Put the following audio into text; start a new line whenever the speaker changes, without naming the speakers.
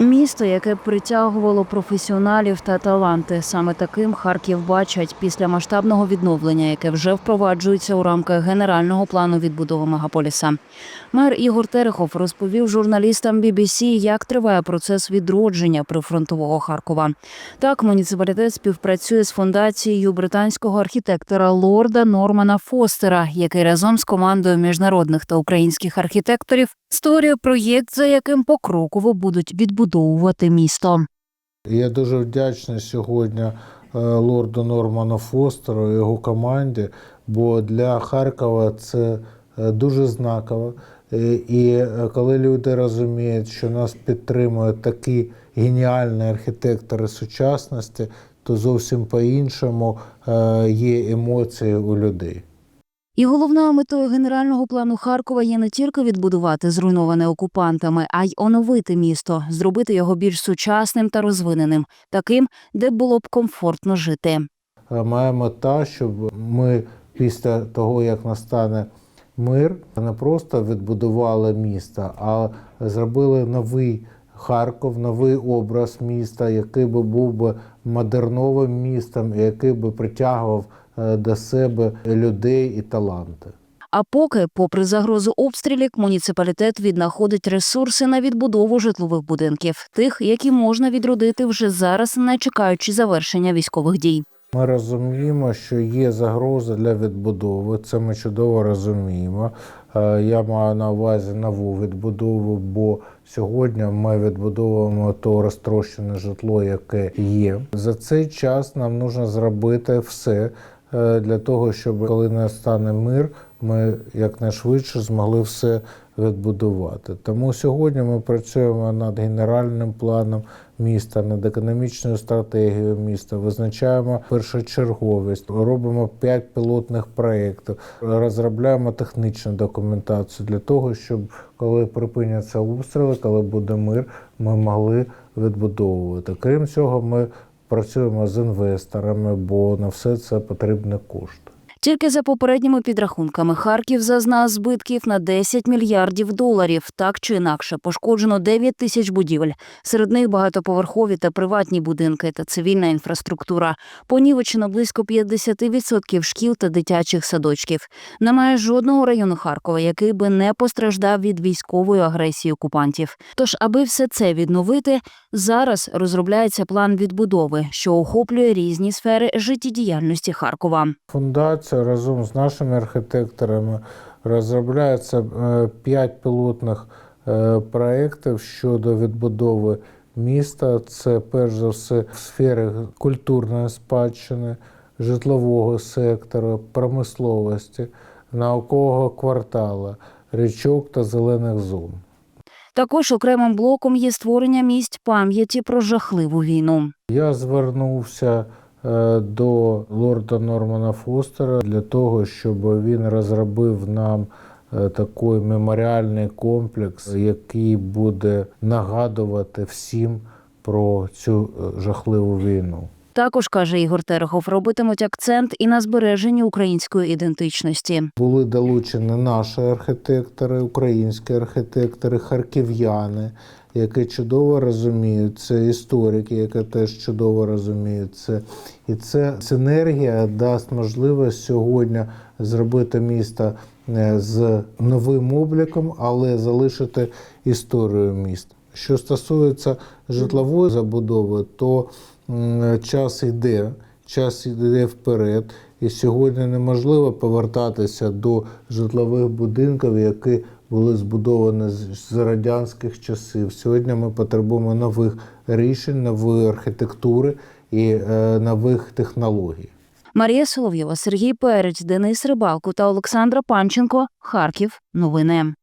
Місто, яке притягувало професіоналів та таланти, саме таким Харків бачать після масштабного відновлення, яке вже впроваджується у рамках генерального плану відбудови мегаполіса. Мер Ігор Терехов розповів журналістам BBC, як триває процес відродження прифронтового Харкова. Так, муніципалітет співпрацює з фундацією британського архітектора лорда Нормана Фостера, який разом з командою міжнародних та українських архітекторів створює проєкт, за яким покроково будуть відбудовувати місто.
Я дуже вдячний сьогодні е, лорду Норману Фостеру і його команді, бо для Харкова це е, дуже знаково. Е, І коли люди розуміють, що нас підтримують такі геніальні архітектори сучасності, то зовсім по-іншому є емоції у людей.
І головною метою генерального плану Харкова є не тільки відбудувати зруйноване окупантами, а й оновити місто, зробити його більш сучасним та розвиненим, таким, де було б комфортно жити.
Е, Моя мета, щоб ми після того, як настане мир, не просто відбудували місто, а зробили новий Харків, новий образ міста, який би був би модерновим містом, який би притягував до себе людей і таланти.
А поки, попри загрозу обстрілів, муніципалітет віднаходить ресурси на відбудову житлових будинків, тих, які можна відродити вже зараз, не чекаючи завершення військових дій.
Ми розуміємо, що є загроза для відбудови. Це ми чудово розуміємо. Е, Я маю на увазі нову відбудову, бо сьогодні ми відбудовуємо то розтрощене житло, яке є. За цей час нам потрібно зробити все е, для того, щоб коли настане мир, ми якнайшвидше змогли все відбудувати. Тому сьогодні ми працюємо над генеральним планом міста, над економічною стратегією міста, визначаємо першочерговість, робимо п'ять пілотних проєктів, розробляємо технічну документацію для того, щоб коли припиняться обстріли, коли буде мир, ми могли відбудовувати. Крім цього, ми працюємо з інвесторами, бо на все це потрібні кошти.
Тільки за попередніми підрахунками Харків зазнав збитків на 10 мільярдів доларів. Так чи інакше пошкоджено 9 тисяч будівель. Серед них багатоповерхові та приватні будинки та цивільна інфраструктура. Понівечено близько 50% шкіл та дитячих садочків. Немає жодного району Харкова, який би не постраждав від військової агресії окупантів. Тож, аби все це відновити, зараз розробляється план відбудови, що охоплює різні сфери життєдіяльності Харкова.
Фундація разом з нашими архітекторами розробляється е, п'ять пілотних е, проєктів щодо відбудови міста. Це перш за все в сфері культурної спадщини, житлового сектору, промисловості, наукового кварталу, річок та зелених зон.
Також окремим блоком є створення місць пам'яті про жахливу війну.
Я звернувся до лорда Нормана Фостера для того, щоб він розробив нам е, такий меморіальний комплекс, який буде нагадувати всім про цю е, жахливу війну.
Також каже Ігор Терехов, робитимуть акцент і на збереженні української ідентичності.
Були долучені наші архітектори, українські архітектори, харків'яни, які чудово розуміють це, історики, які теж чудово розуміють це. І ця синергія дасть можливість сьогодні зробити місто е, з новим обліком, але залишити історію міста. Що стосується житлової забудови, то час йде, час йде вперед. І сьогодні неможливо повертатися до житлових будинків, які були збудовані з радянських часів. Сьогодні ми потребуємо нових рішень, нової архітектури і е, нових технологій.
Марія Соловйова, Сергій Перець, Денис Рибалко та Олександра Панченко. Харків. Новини.